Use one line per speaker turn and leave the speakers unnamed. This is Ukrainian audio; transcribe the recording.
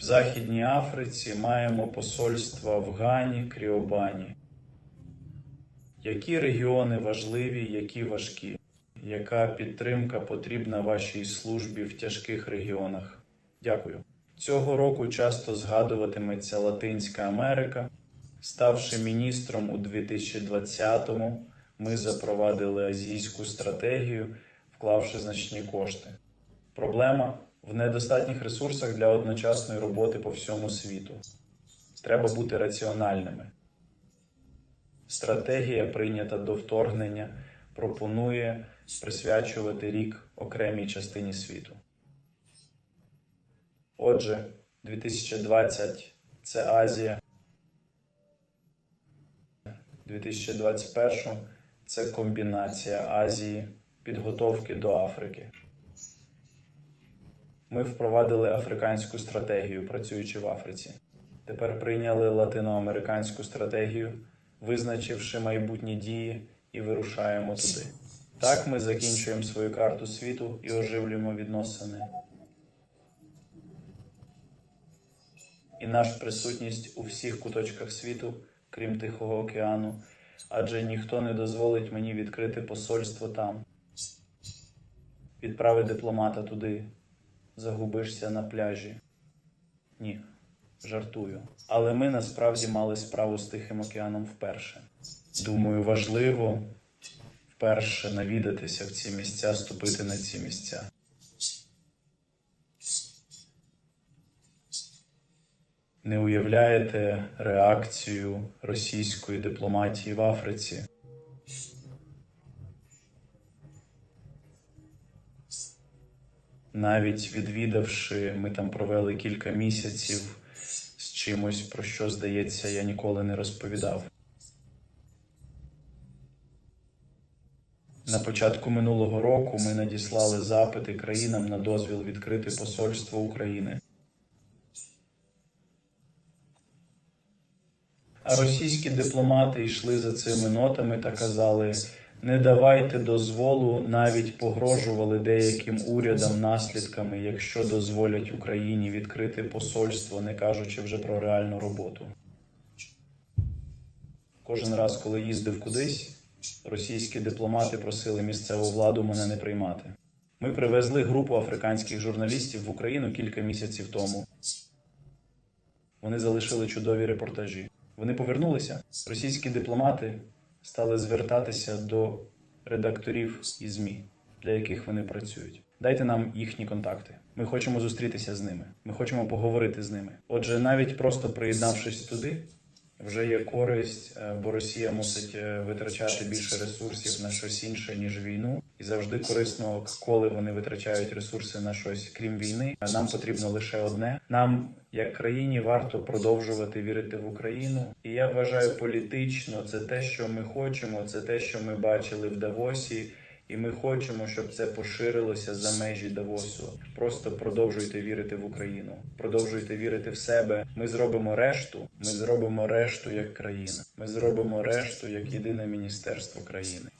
В Західній Африці маємо посольства в Гані, Кріобані. Які регіони важливі, які важкі? Яка підтримка потрібна вашій службі в тяжких регіонах? Дякую. Цього року часто згадуватиметься Латинська Америка. Ставши міністром у 2020-му, ми запровадили азійську стратегію, вклавши значні кошти. Проблема в недостатніх ресурсах для одночасної роботи по всьому світу. Треба бути раціональними. Стратегія, прийнята до вторгнення, пропонує присвячувати рік окремій частині світу. Отже, 2020 це Азія, 2021 це комбінація Азії, підготовки до Африки. Ми впровадили африканську стратегію, працюючи в Африці. Тепер прийняли латиноамериканську стратегію, визначивши майбутні дії і вирушаємо туди. Так ми закінчуємо свою карту світу і оживлюємо відносини. І наша присутність у всіх куточках світу, крім Тихого океану, адже ніхто не дозволить мені відкрити посольство там. Відправи дипломата туди, загубишся на пляжі. Ні, жартую. Але ми насправді мали справу з Тихим океаном вперше. Думаю, важливо вперше навідатися в ці місця, ступити на ці місця. Не уявляєте реакцію російської дипломатії в Африці? Навіть відвідавши, ми там провели кілька місяців з чимось, про що, здається, я ніколи не розповідав. На початку минулого року ми надіслали запити країнам на дозвіл відкрити посольство України. А російські дипломати йшли за цими нотами та казали: не давайте дозволу, навіть погрожували деяким урядам наслідками, якщо дозволять Україні відкрити посольство, не кажучи вже про реальну роботу. Кожен раз, коли їздив кудись, російські дипломати просили місцеву владу мене не приймати. Ми привезли групу африканських журналістів в Україну кілька місяців тому. Вони залишили чудові репортажі. Вони повернулися. Російські дипломати стали звертатися до редакторів і ЗМІ, для яких вони працюють. Дайте нам їхні контакти. Ми хочемо зустрітися з ними. Ми хочемо поговорити з ними. Отже, навіть просто приєднавшись туди, вже є користь, е, бо Росія мусить е, витрачати більше ресурсів на щось інше ніж війну, і завжди корисно, коли вони витрачають ресурси на щось крім війни. Нам потрібно лише одне. Нам, як країні, варто продовжувати вірити в Україну. І я вважаю, політично це те, що ми хочемо, це те, що ми бачили в Давосі. І ми хочемо, щоб це поширилося за межі Давосу. Просто продовжуйте вірити в Україну, продовжуйте вірити в себе. Ми зробимо решту. Ми зробимо решту як країна. Ми зробимо решту як єдине міністерство країни.